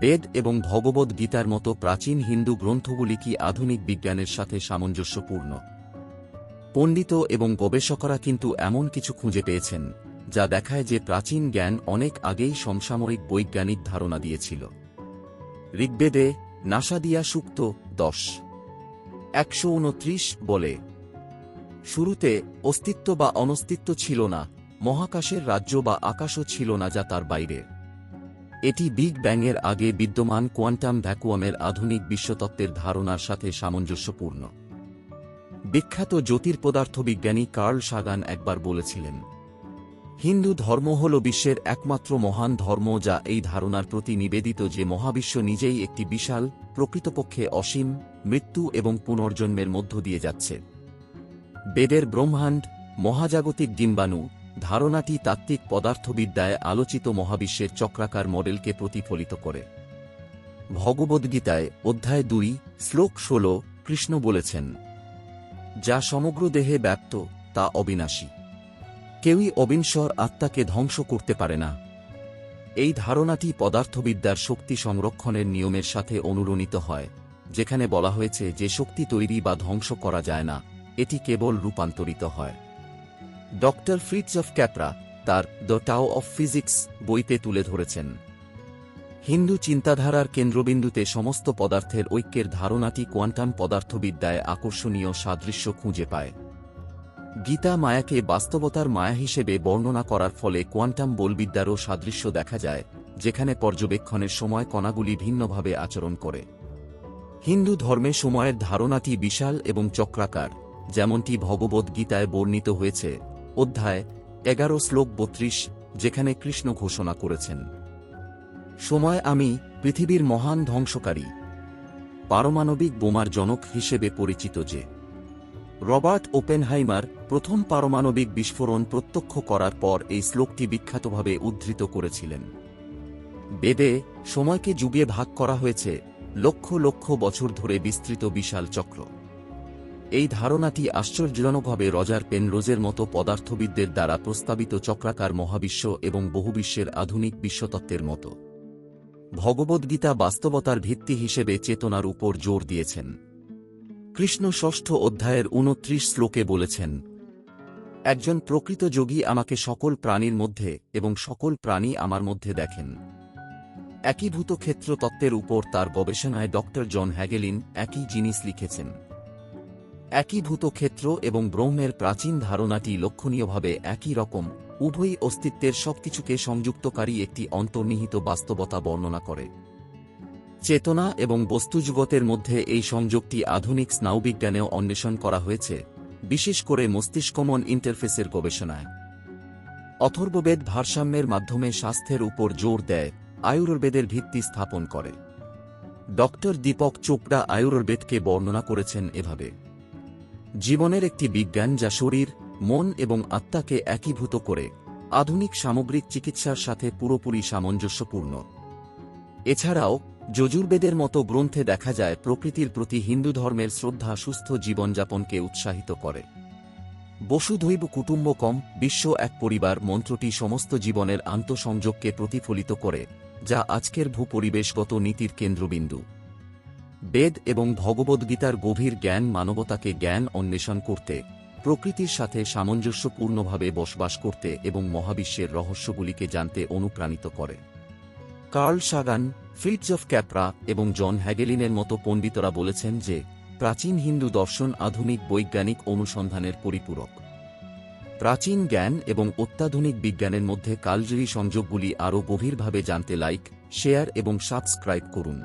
বেদ এবং ভগবদ গীতার মতো প্রাচীন হিন্দু গ্রন্থগুলি কি আধুনিক বিজ্ঞানের সাথে সামঞ্জস্যপূর্ণ? পণ্ডিত এবং গবেষকরা কিন্তু এমন কিছু খুঁজে পেয়েছেন, যা দেখায় যে প্রাচীন জ্ঞান অনেক আগেই সমসাময়িক বৈজ্ঞানিক ধারণা দিয়েছিল। ঋগ্বেদে নাসাদিয়া সুক্ত, দশ। একশো উনত্রিশ বলে, শুরুতে অস্তিত্ব বা অনস্তিত্ব ছিল না, মহাকাশের রাজ্য বা আকাশও ছিল না যা তার বাইরে। এটি বিগ ব্যাংয়ের আগে বিদ্যমান কোয়ান্টাম ভ্যাকুয়ামের আধুনিক বিশ্বতত্ত্বের ধারণার সাথে সামঞ্জস্যপূর্ণ। বিখ্যাত জ্যোতির্পদার্থবিজ্ঞানী কার্ল সাগান একবার বলেছিলেন, হিন্দু ধর্ম হল বিশ্বের একমাত্র মহান ধর্ম যা এই ধারণার প্রতি নিবেদিত যে মহাবিশ্ব নিজেই একটি বিশাল, প্রকৃতপক্ষে অসীম, মৃত্যু এবং পুনর্জন্মের মধ্য দিয়ে যাচ্ছে। বেদের ব্রহ্মাণ্ড, মহাজাগতিক ডিম্বাণু ধারণাটি তাত্ত্বিক পদার্থবিদ্যায় আলোচিত মহাবিশ্বের চক্রাকার মডেলকে প্রতিফলিত করে। ভগবদ্গীতায় অধ্যায় দুই, শ্লোক ষোল, কৃষ্ণ বলেছেন, যা সমগ্র দেহে ব্যাপ্ত তা অবিনাশী। কেউই অবিনশ্বর আত্মাকে ধ্বংস করতে পারে না। এই ধারণাটি পদার্থবিদ্যার শক্তি সংরক্ষণের নিয়মের সাথে অনুরণিত হয়, যেখানে বলা হয়েছে যে শক্তি তৈরি বা ধ্বংস করা যায় না, এটি কেবল রূপান্তরিত হয়। ডক্টর ফ্রিটস অফ ক্যাপরা তার দ্য টাও অফ ফিজিক্স বইতে তুলে ধরেছেন। হিন্দু চিন্তাধারার কেন্দ্রবিন্দুতে সমস্ত পদার্থের ঐক্যের ধারণাটি কোয়ান্টাম পদার্থবিদ্যায় আকর্ষণীয় সাদৃশ্য খুঁজে পায়। গীতা মায়াকে বাস্তবতার মায়া হিসেবে বর্ণনা করার ফলে কোয়ান্টাম বলবিদ্যারও সাদৃশ্য দেখা যায়, যেখানে পর্যবেক্ষণের সময় কণাগুলি ভিন্নভাবে আচরণ করে। হিন্দু ধর্মে সময়ের ধারণাটি বিশাল এবং চক্রাকার, যেমনটি ভগবদ্ গীতায় বর্ণিত হয়েছে অধ্যায় এগারো শ্লোক বত্রিশ, যেখানে কৃষ্ণ ঘোষণা করেছেন। সময় আমি পৃথিবীর মহান ধ্বংসকারী, পারমাণবিক বোমার জনক হিসেবে পরিচিত যে, রবার্ট ওপেনহাইমার প্রথম পারমাণবিক বিস্ফোরণ প্রত্যক্ষ করার পর এই শ্লোকটি বিখ্যাতভাবে উদ্ধৃত করেছিলেন। বেদে সময়কে যুগে ভাগ করা হয়েছে লক্ষ লক্ষ বছর ধরে বিস্তৃত বিশাল চক্র। এই ধারণাটি আশ্চর্যজনকভাবে রজার পেনরোজের মতো পদার্থবিদদের দ্বারা প্রস্তাবিত চক্রাকার মহাবিশ্ব এবং বহুবিশ্বের আধুনিক বিশ্বতত্ত্বের মতো। ভগবদ্গীতা বাস্তবতার ভিত্তি হিসেবে চেতনার উপর জোর দিয়েছেন। কৃষ্ণ ষষ্ঠ অধ্যায়ের উনত্রিশ শ্লোকে বলেছেন, একজন প্রকৃত যোগী আমাকে সকল প্রাণীর মধ্যে এবং সকল প্রাণী আমার মধ্যে দেখেন। একীভূত ক্ষেত্র তত্ত্বের উপর তার গবেষণায় ড জন হ্যাগেলিন একই জিনিস লিখেছেন। একীভূত ক্ষেত্র এবং ব্রহ্মের প্রাচীন ধারণাটি লক্ষণীয়ভাবে একই রকম, উভয়ই অস্তিত্বের সবকিছুকে সংযুক্তকারী একটি অন্তর্নিহিত বাস্তবতা বর্ণনা করে। চেতনা এবং বস্তুজগতের মধ্যে এই সংযোগটি আধুনিক স্নায়ুবিজ্ঞানেও অন্বেষণ করা হয়েছে, বিশেষ করে মস্তিষ্কমন ইন্টারফেসের গবেষণায়। অথর্ববেদ ভারসাম্যের মাধ্যমে স্বাস্থ্যের উপর জোর দেয়, আয়ুর্বেদের ভিত্তি স্থাপন করে। ডক্টর দীপক চোপড়া আয়ুর্বেদকে বর্ণনা করেছেন এভাবে। জীবনের একটি বিজ্ঞান যা শরীর, মন এবং আত্মাকে একীভূত করে, আধুনিক সামগ্রিক চিকিৎসার সাথে পুরোপুরি সামঞ্জস্যপূর্ণ। এছাড়াও, যজুর্বেদের মতো গ্রন্থে দেখা যায় প্রকৃতির প্রতি হিন্দু ধর্মের শ্রদ্ধা সুস্থ জীবনযাপনকে উৎসাহিত করে। বসুধৈব কুটুম্বকম বিশ্ব এক পরিবার মন্ত্রটি সমস্ত জীবনের আন্তঃসংযোগকে প্রতিফলিত করে, যা আজকের ভূপরিবেশগত নীতির কেন্দ্রবিন্দু। বেদ এবং ভগবদ্গীতার গভীর জ্ঞান মানবতাকে জ্ঞান অন্বেষণ করতে, প্রকৃতির সাথে সামঞ্জস্যপূর্ণভাবে বসবাস করতে এবং মহাবিশ্বের রহস্যগুলিকে জানতে অনুপ্রাণিত করে। Carl Sagan Fritjof Capra এবং জন হ্যাগেলিনের মতো পণ্ডিতরা বলেছেন যে, প্রাচীন হিন্দু দর্শন আধুনিক বৈজ্ঞানিক অনুসন্ধানের পরিপূরক। প্রাচীন জ্ঞান এবং অত্যাধুনিক বিজ্ঞানের মধ্যে কালজয়ী সংযোগগুলি আরও গভীরভাবে জানতে লাইক, শেয়ার এবং সাবস্ক্রাইব করুন।